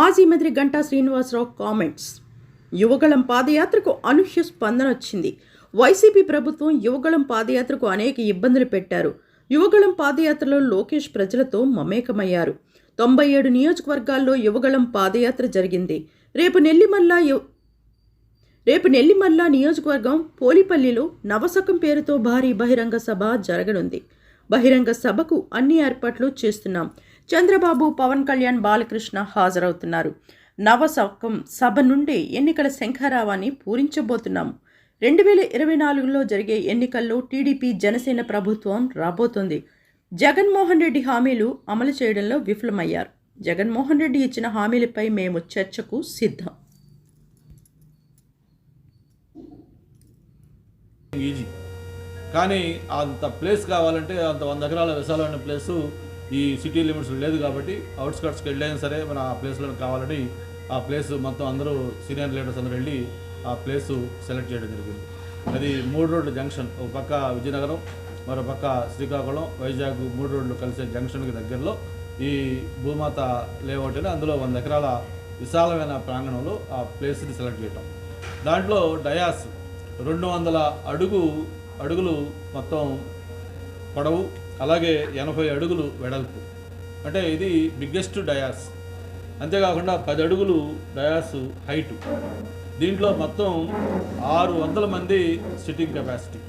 మాజీ మంత్రి గంటా శ్రీనివాసరావు కామెంట్స్ యువగళం పాదయాత్రకు అనూహ్య స్పందన వచ్చింది. వైసీపీ ప్రభుత్వం యువగళం పాదయాత్రకు అనేక ఇబ్బందులు పెట్టారు. యువగళం పాదయాత్రలో లోకేష్ ప్రజలతో మమేకమయ్యారు. తొంభై ఏడు నియోజకవర్గాల్లో యువగళం పాదయాత్ర జరిగింది. రేపు నెల్లిమల్ల రేపు నెల్లిమల్ల నియోజకవర్గం పోలిపల్లిలో నవసకం పేరుతో భారీ బహిరంగ సభ జరగనుంది. బహిరంగ సభకు అన్ని ఏర్పాట్లు చేస్తున్నాం. చంద్రబాబు పవన్ కళ్యాణ్ బాలకృష్ణ హాజరవుతున్నారు. నవసకం సభ నుండి ఎన్నికల శంఖారావాన్ని పూరించబోతున్నాము రెండు వేల ఇరవై నాలుగులో జరిగే ఎన్నికల్లో టీడీపీ జనసేన ప్రభుత్వం రాబోతోంది. జగన్మోహన్ రెడ్డి హామీలు అమలు చేయడంలో విఫలమయ్యారు. జగన్మోహన్ రెడ్డి ఇచ్చిన హామీలపై మేము చర్చకు సిద్ధం. ఈజీ. కానీ అంత ప్లేస్ కావాలంటే అంత వంద ఎకరాల విశాలమైన ప్లేసు ఈ సిటీ లిమిట్స్ లేదు కాబట్టి అవుట్స్కట్స్కి వెళ్ళైనా సరే మన ఆ ప్లేస్లో కావాలని ఆ ప్లేస్ మొత్తం అందరూ సీనియర్ లీడర్స్ అందరూ వెళ్ళి ఆ ప్లేసు సెలెక్ట్ చేయడం జరిగింది. అది మూడు రోడ్ల జంక్షన్ ఒక పక్క విజయనగరం మరో పక్క శ్రీకాకుళం వైజాగ్ మూడు రోడ్లు కలిసే జంక్షన్కి దగ్గరలో ఈ భూమాత లేఅవుట్ అని అందులో వంద ఎకరాల విశాలమైన ప్రాంగణంలో ఆ ప్లేస్ని సెలెక్ట్ చేయటం. దాంట్లో డయాస్ రెండు వందల అడుగు అడుగులు మొత్తం పొడవు అలాగే ఎనభై అడుగులు వెడల్పు. అంటే ఇది బిగ్గెస్ట్ డయాస్ అంతేకాకుండా పది అడుగులు డయాస్ హైటు దీంట్లో మొత్తం ఆరు వందల మంది సిట్టింగ్ కెపాసిటీ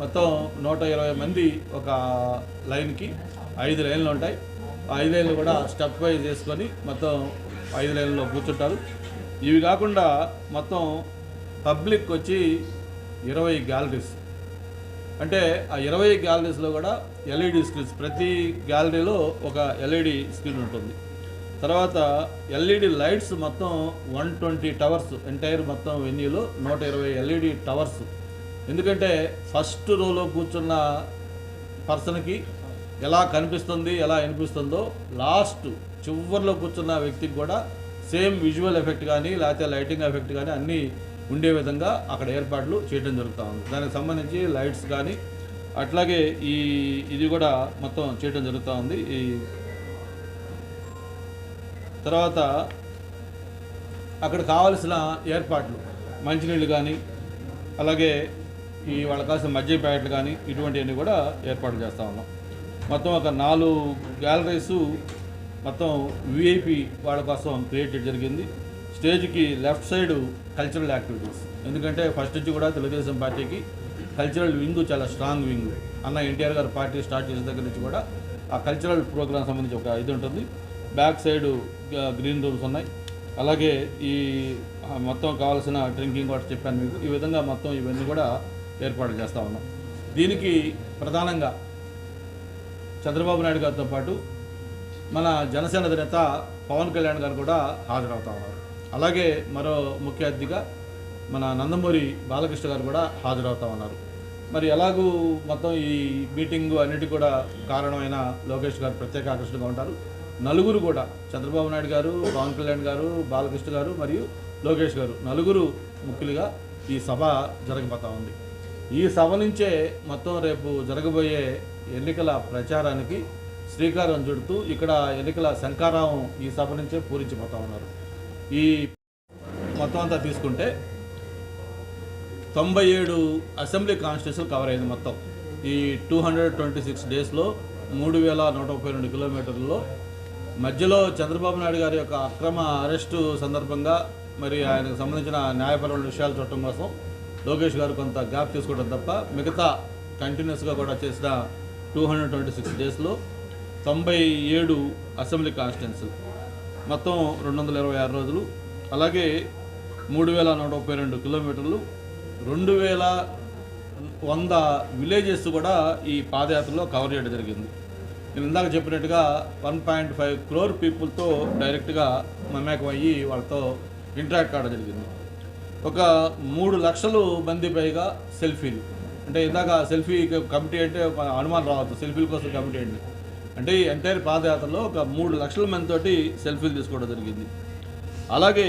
మొత్తం నూట ఇరవై మంది ఒక లైన్కి ఐదు లైన్లు ఉంటాయి. ఆ ఐదు లైన్లు కూడా స్టెప్ వైజ్ చేసుకొని మొత్తం ఐదు లైన్లో కూర్చుంటారు. ఇవి కాకుండా మొత్తం పబ్లిక్ వచ్చి ఇరవై గ్యాలరీస్ అంటే ఆ ఇరవై గ్యాలరీస్లో కూడా ఎల్ఈడి స్క్రీన్స్ ప్రతి గ్యాలరీలో ఒక ఎల్ఈడి స్క్రీన్ ఉంటుంది. తర్వాత ఎల్ఈడి లైట్స్ మొత్తం వన్ ట్వంటీ టవర్స్ ఎంటైర్ మొత్తం వెన్యూలో నూట ఇరవై ఎల్ఈడి టవర్స్. ఎందుకంటే ఫస్ట్ రోలో కూర్చున్న పర్సన్కి ఎలా కనిపిస్తుంది ఎలా అనిపిస్తుందో లాస్ట్ చివరిలో కూర్చున్న వ్యక్తికి కూడా సేమ్ విజువల్ ఎఫెక్ట్ కానీ లేకపోతే లైటింగ్ ఎఫెక్ట్ కానీ అన్నీ ఉండే విధంగా అక్కడ ఏర్పాట్లు చేయడం జరుగుతూ ఉంది. దానికి సంబంధించి లైట్స్ కానీ అట్లాగే ఈ ఇది కూడా మొత్తం చేయడం జరుగుతూ ఉంది. ఈ తర్వాత అక్కడ కావలసిన ఏర్పాట్లు మంచినీళ్ళు కానీ అలాగే ఈ వాళ్ళ కావాల్సిన మజ్జి ప్యాకెట్లు కానీ ఇటువంటివన్నీ కూడా ఏర్పాటు చేస్తూ ఉన్నాం. మొత్తం ఒక నాలుగు గ్యాలరీస్ మొత్తం విఐపి వాళ్ళ కోసం క్రియేట్ జరిగింది. స్టేజ్కి లెఫ్ట్ సైడ్ కల్చరల్ యాక్టివిటీస్. ఎందుకంటే ఫస్ట్ నుంచి కూడా తెలుగుదేశం పార్టీకి కల్చరల్ వింగ్ చాలా స్ట్రాంగ్ వింగ్. అన్న ఎన్టీఆర్ గారు పార్టీ స్టార్ట్ చేసిన దగ్గర నుంచి కూడా ఆ కల్చరల్ ప్రోగ్రామ్ సంబంధించి ఒక ఇది ఉంటుంది. బ్యాక్ సైడ్ గ్రీన్ రూమ్స్ ఉన్నాయి. అలాగే ఈ మొత్తం కావాల్సిన డ్రింకింగ్ వాటర్ చెప్పాను మీకు. ఈ విధంగా మొత్తం ఇవన్నీ కూడా ఏర్పాటు చేస్తూ ఉన్నాం. దీనికి ప్రధానంగా చంద్రబాబు నాయుడు గారితో పాటు మన జనసేన అధినేత పవన్ కళ్యాణ్ గారు కూడా హాజరవుతా ఉన్నారు. అలాగే మరో ముఖ్య అతిథిగా మన నందమూరి బాలకృష్ణ గారు కూడా హాజరవుతా ఉన్నారు మరి ఎలాగూ మొత్తం ఈ మీటింగ్ అన్నిటి కూడా కారణమైన లోకేష్ గారు ప్రత్యేక ఆకర్షణగా ఉంటారు. నలుగురు కూడా చంద్రబాబు నాయుడు గారు పవన్ కళ్యాణ్ గారు బాలకృష్ణ గారు మరియు లోకేష్ గారు నలుగురు ముఖ్యులుగా ఈ సభ జరగబోతా ఉంది. ఈ సభ నుంచే మొత్తం రేపు జరగబోయే ఎన్నికల ప్రచారానికి శ్రీకారం చుడుతూ ఇక్కడ ఎన్నికల శంకారావం ఈ సభ నుంచే పూరించిపోతా ఉన్నారు. ఈ మొత్తం అంతా తీసుకుంటే తొంభై ఏడు అసెంబ్లీ కాన్స్టిట్యూషన్ కవర్ అయింది మొత్తం. ఈ టూ హండ్రెడ్ ట్వంటీ సిక్స్ డేస్లో మూడు వేల నూట ముప్పై రెండు కిలోమీటర్లలో మధ్యలో చంద్రబాబు నాయుడు గారి యొక్క అక్రమ అరెస్టు సందర్భంగా మరి ఆయనకు సంబంధించిన న్యాయపరమైన విషయాలు చూడటం కోసం లోకేష్ గారు కొంత గ్యాప్ తీసుకోవడం తప్ప మిగతా కంటిన్యూస్గా కూడా చేసిన టూ హండ్రెడ్ ట్వంటీ సిక్స్ డేస్లో తొంభై ఏడు అసెంబ్లీ కాన్స్టిట్యున్సీ మొత్తం రెండు వందల ఇరవై ఆరు రోజులు. అలాగే మూడు వేల నూట ముప్పై రెండు కిలోమీటర్లు. రెండు వేల వంద విలేజెస్ కూడా ఈ పాదయాత్రలో కవర్ చేయడం జరిగింది. నేను ఇందాక చెప్పినట్టుగా వన్ పాయింట్ ఫైవ్ క్రోర్ పీపుల్తో డైరెక్ట్గా మమేకం అయ్యి వాళ్ళతో ఇంటరాక్ట్ కావడం జరిగింది. ఒక మూడు లక్షలు మంది పైగా సెల్ఫీలు. అంటే ఇందాక సెల్ఫీ కమిటీ అంటే అనుమానం రావద్దు. సెల్ఫీల కోసం కమిటీ అండి. అంటే ఈ ఎంటైర్ పాదయాత్రలో ఒక మూడు లక్షల మందితోటి సెల్ఫీలు తీసుకోవడం జరిగింది. అలాగే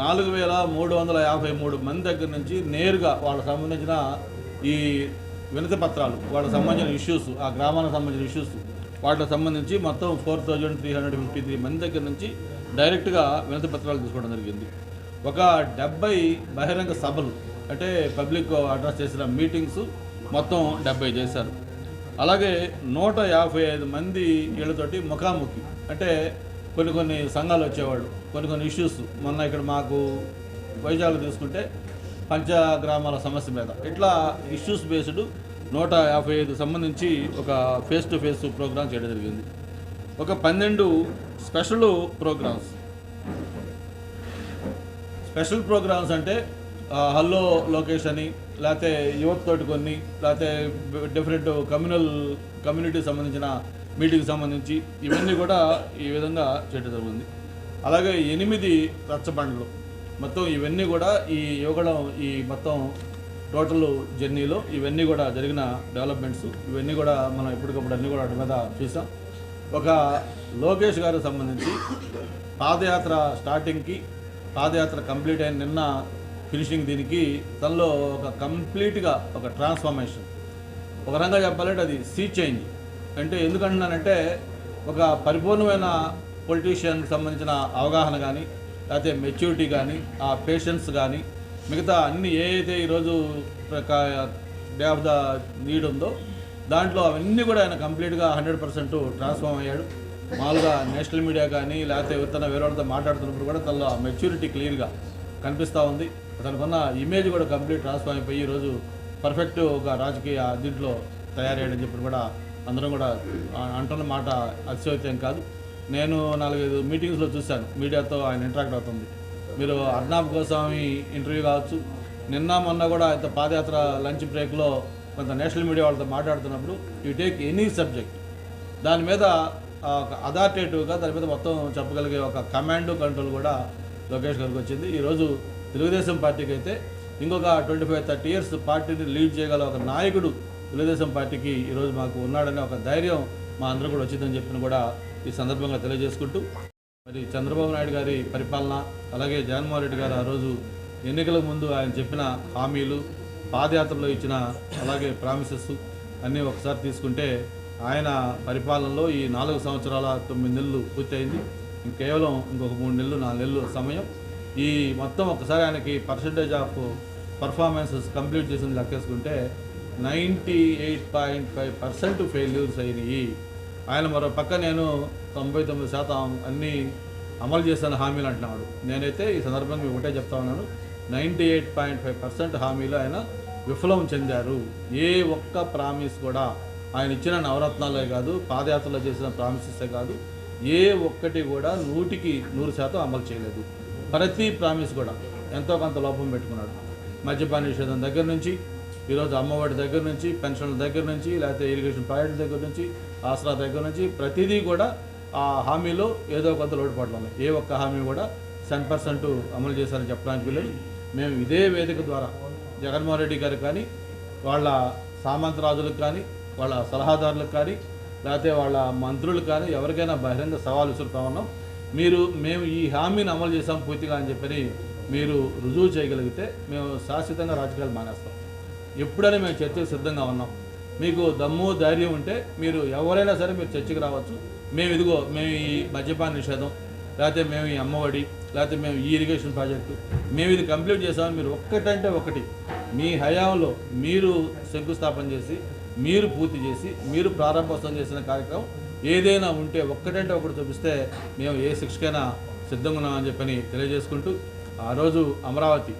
నాలుగు వేల మూడు వందల యాభై మూడు మంది దగ్గర నుంచి నేరుగా వాళ్ళకి సంబంధించిన ఈ వినతి పత్రాలు వాళ్ళకి సంబంధించిన ఇష్యూస్ ఆ గ్రామానికి సంబంధించిన ఇష్యూస్ వాటికి సంబంధించి మొత్తం four thousand three hundred fifty three మంది దగ్గర నుంచి డైరెక్ట్గా వినతి పత్రాలు తీసుకోవడం జరిగింది. ఒక డెబ్బై బహిరంగ సభలు అంటే పబ్లిక్ అడ్రస్ చేసిన మీటింగ్స్ మొత్తం డెబ్బై చేశారు. అలాగే నూట యాభై ఐదు మంది వీళ్ళతోటి ముఖాముఖి. అంటే కొన్ని కొన్ని సంఘాలు వచ్చేవాళ్ళు కొన్ని కొన్ని ఇష్యూస్ మొన్న ఇక్కడ మాకు వైజాగ్ తీసుకుంటే పంచగ్రామాల సమస్య మీద. ఇట్లా ఇష్యూస్ బేస్డ్ నూట యాభై ఐదు సంబంధించి ఒక ఫేస్ టు ఫేస్ ప్రోగ్రామ్ చేయడం జరిగింది. ఒక పన్నెండు స్పెషల్ ప్రోగ్రామ్స్ స్పెషల్ ప్రోగ్రామ్స్ అంటే హల్లో లోకేష్ అని లేకపోతే యువత్ తోటి కొన్ని లేకపోతే డిఫరెంట్ కమ్యూనల్ కమ్యూనిటీకి సంబంధించిన మీటింగ్ సంబంధించి ఇవన్నీ కూడా ఈ విధంగా చేయడం జరుగుతుంది. అలాగే ఎనిమిది రచ్చబండ్లు. మొత్తం ఇవన్నీ కూడా ఈ యువగడం ఈ మొత్తం టోటల్ జర్నీలో ఇవన్నీ కూడా జరిగిన డెవలప్మెంట్స్ ఇవన్నీ కూడా మనం ఎప్పటికప్పుడు అన్నీ కూడా వాటి మీద చూసాం. ఒక లోకేష్ గారికి సంబంధించి పాదయాత్ర స్టార్టింగ్కి పాదయాత్ర కంప్లీట్ అయిన నిన్న ఫినిషింగ్ దీనికి తనలో ఒక కంప్లీట్గా ఒక ట్రాన్స్ఫర్మేషన్. ఒక రకంగా చెప్పాలంటే అది సీ చేంజ్ అంటే ఎందుకంటున్నానంటే ఒక పరిపూర్ణమైన పొలిటీషియన్కి సంబంధించిన అవగాహన కానీ లేకపోతే మెచ్యూరిటీ కానీ ఆ పేషెన్స్ కానీ మిగతా అన్ని ఏ అయితే ఈరోజు డే ఆఫ్ ద నీడ్ ఉందో దాంట్లో అవన్నీ కూడా ఆయన కంప్లీట్గా హండ్రెడ్ పర్సెంట్ ట్రాన్స్ఫార్మ్ అయ్యాడు. మామూలుగా నేషనల్ మీడియా కానీ లేకపోతే ఎవరితో వేరే వాళ్ళతో మాట్లాడుతున్నప్పుడు కూడా తనలో మెచ్యూరిటీ క్లియర్గా కనిపిస్తూ ఉంది. తనకున్న ఇమేజ్ కూడా కంప్లీట్ ట్రాన్స్ఫార్మ్ అయిపోయి ఈరోజు పర్ఫెక్ట్ ఒక రాజకీయ దీంట్లో తయారయ్యాడని చెప్పి కూడా అందరం కూడా అంటున్న మాట అతిశయోక్తం కాదు. నేను నాలుగైదు మీటింగ్స్లో చూశాను. మీడియాతో ఆయన ఇంటరాక్ట్ అవుతుంది. మీరు అర్నాబ్ గోస్వామి ఇంటర్వ్యూ కావచ్చు. నిన్న మొన్న కూడా ఇంత పాదయాత్ర లంచ్ బ్రేక్లో కొంత నేషనల్ మీడియా వాళ్ళతో మాట్లాడుతున్నప్పుడు యూ టేక్ ఎనీ సబ్జెక్ట్ దాని మీద ఒక అథారిటేటివ్గా దాని మీద మొత్తం చెప్పగలిగే ఒక కమాండ్ కంట్రోల్ కూడా లోకేష్ గారికి వచ్చింది. ఈరోజు తెలుగుదేశం పార్టీకి అయితే ఇంకొక ట్వంటీ ఫైవ్ థర్టీ ఇయర్స్ పార్టీని లీడ్ చేయగల ఒక నాయకుడు తెలుగుదేశం పార్టీకి ఈరోజు మాకు ఉన్నాడనే ఒక ధైర్యం మా అందరూ కూడా వచ్చిందని చెప్పిన కూడా ఈ సందర్భంగా తెలియజేసుకుంటూ మరి చంద్రబాబు నాయుడు గారి పరిపాలన అలాగే జగన్మోహన్ రెడ్డి గారు ఆ రోజు ఎన్నికల ముందు ఆయన చెప్పిన హామీలు పాదయాత్రలో ఇచ్చిన అలాగే ప్రామిసెస్ అన్నీ ఒకసారి తీసుకుంటే ఆయన పరిపాలనలో ఈ నాలుగు సంవత్సరాల తొమ్మిది నెలలు పూర్తయింది. ఇంక కేవలం ఇంకొక మూడు నెలలు నాలుగు నెలలు సమయం. ఈ మొత్తం ఒకసారి ఆయనకి పర్సంటేజ్ ఆఫ్ పర్ఫార్మెన్సెస్ కంప్లీట్ చేసింది లెక్కేసుకుంటే ninety eight point five percent failures అయినాయి. ఆయన మరో పక్క నేను తొంభై తొమ్మిది శాతం అన్నీ అమలు చేసిన హామీలు అంటున్నాడు. నేనైతే ఈ సందర్భంగా ఒకటే చెప్తా ఉన్నాను. Ninety eight point five percent హామీలు ఆయన విఫలం చెందారు. ఏ ఒక్క ప్రామిస్ కూడా ఆయన ఇచ్చిన నవరత్నాలే కాదు పాదయాత్రలో చేసిన ప్రామిసెసే కాదు ఏ ఒక్కటి కూడా నూటికి నూరు శాతం అమలు చేయలేదు. ప్రతి ప్రామిస్ కూడా ఎంతో కొంత లోపం పెట్టుకున్నాడు. మద్యపాన నిషేధం దగ్గర నుంచి ఈరోజు అమ్మఒడి దగ్గర నుంచి పెన్షన్ల దగ్గర నుంచి లేకపోతే ఇరిగేషన్ ప్రాజెక్ట్ దగ్గర నుంచి ఆసరా దగ్గర నుంచి ప్రతిదీ కూడా ఆ హామీలో ఏదో కొంత లోటుపాట్లు ఉన్నాయి. ఏ ఒక్క హామీ కూడా సెవెన్ పర్సెంట్ అమలు చేశారని చెప్పడానికి లేదు మేము ఇదే వేదిక ద్వారా జగన్మోహన్ రెడ్డి గారు కానీ వాళ్ళ సామంతరాజులకు కానీ వాళ్ళ సలహాదారులకు కానీ లేకపోతే వాళ్ళ మంత్రులకు కానీ ఎవరికైనా బహిరంగ సవాలు విసురుతా ఉన్నాం. మీరు మేము ఈ హామీని అమలు చేసాం పూర్తిగా అని చెప్పని మీరు రుజువు చేయగలిగితే మేము శాశ్వతంగా రాజకీయాలు మానేస్తాం. ఎప్పుడైనా మేము చర్చకు సిద్ధంగా ఉన్నాం. మీకు దమ్ము ధైర్యం ఉంటే మీరు ఎవరైనా సరే మీరు చర్చకు రావచ్చు. మేము ఇదిగో మేము ఈ మద్యపాన నిషేధం లేకపోతే మేము ఈ అమ్మఒడి లేకపోతే మేము ఈ ఇరిగేషన్ ప్రాజెక్టు మేము ఇది కంప్లీట్ చేసామని మీరు ఒక్కటంటే ఒకటి మీ హయాంలో మీరు శంకుస్థాపన చేసి మీరు పూర్తి చేసి మీరు ప్రారంభోత్సవం చేసిన కార్యక్రమం ఏదైనా ఉంటే ఒక్కటంటే ఒకటి చూపిస్తే మేము ఏ శిక్షకైనా సిద్ధంగా ఉన్నామని చెప్పని తెలియజేసుకుంటూ ఆ రోజు అమరావతి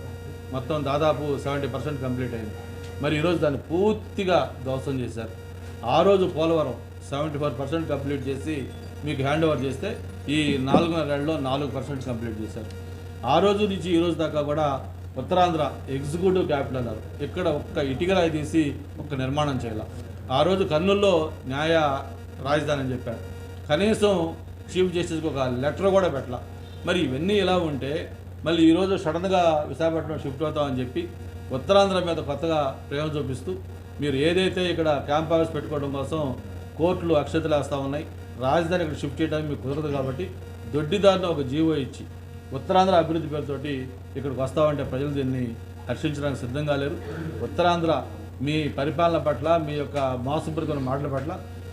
మొత్తం దాదాపు సెవెంటీ పర్సెంట్ కంప్లీట్ అయింది. మరి ఈరోజు దాన్ని పూర్తిగా ధ్వంసం చేశారు. ఆ రోజు Polavaram seventy four percent complete చేసి మీకు హ్యాండ్ ఓవర్ చేస్తే ఈ నాలుగున్నరేళ్ళలో నాలుగు పర్సెంట్ కంప్లీట్ చేశారు. ఆ రోజు నుంచి ఈ రోజు దాకా కూడా ఉత్తరాంధ్ర ఎగ్జిక్యూటివ్ క్యాపిటల్ అన్నారు. ఇక్కడ ఒక్క ఇటుకరాయి తీసి ఒక్క నిర్మాణం చేయాలి. ఆ రోజు కర్నూల్లో న్యాయ రాజధాని అని చెప్పారు. కనీసం చీఫ్ జస్టిస్కి ఒక లెటర్ కూడా పెట్టాల. మరి ఇవన్నీ ఇలా ఉంటే మళ్ళీ ఈరోజు సడన్గా విశాఖపట్నం షిఫ్ట్ అవుతామని చెప్పి ఉత్తరాంధ్ర మీద కొత్తగా ప్రేమ చూపిస్తూ మీరు ఏదైతే ఇక్కడ క్యాంప్ ఆఫీస్ పెట్టుకోవడం కోసం కోర్టులు అక్షతలు వేస్తూ ఉన్నాయి రాజధాని ఇక్కడ షిఫ్ట్ చేయడానికి మీకు కుదరదు కాబట్టి దొడ్డిదారిని ఒక జీవో ఇచ్చి ఉత్తరాంధ్ర అభివృద్ధి పేరుతోటి ఇక్కడికి వస్తామంటే ప్రజలు దీన్ని హర్షించడానికి సిద్ధంగా లేరు. ఉత్తరాంధ్ర మీ పరిపాలన పట్ల మీ యొక్క మోసపూరితమైన మాటల పట్ల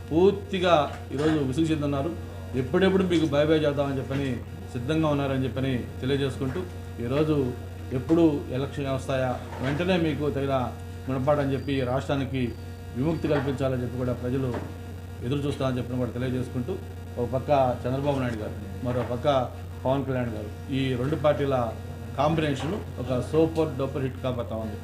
పూర్తిగా ఈరోజు విసుగు చెందున్నారు ఎప్పుడెప్పుడు మీకు బై బై చేద్దామని చెప్పని సిద్ధంగా ఉన్నారని చెప్పని తెలియజేసుకుంటూ ఈరోజు ఎప్పుడు ఎలక్షన్ వస్తాయా వెంటనే మీకు తగిన గుణపాఠని చెప్పి రాష్ట్రానికి విముక్తి కల్పించాలని చెప్పి కూడా ప్రజలు ఎదురు చూస్తారని చెప్పిన కూడా తెలియజేసుకుంటూ ఒక పక్క చంద్రబాబు నాయుడు గారు మరో పక్క పవన్ కళ్యాణ్ గారు ఈ రెండు పార్టీల కాంబినేషన్ ఒక సూపర్ డూపర్ హిట్ కాబోతా ఉంది.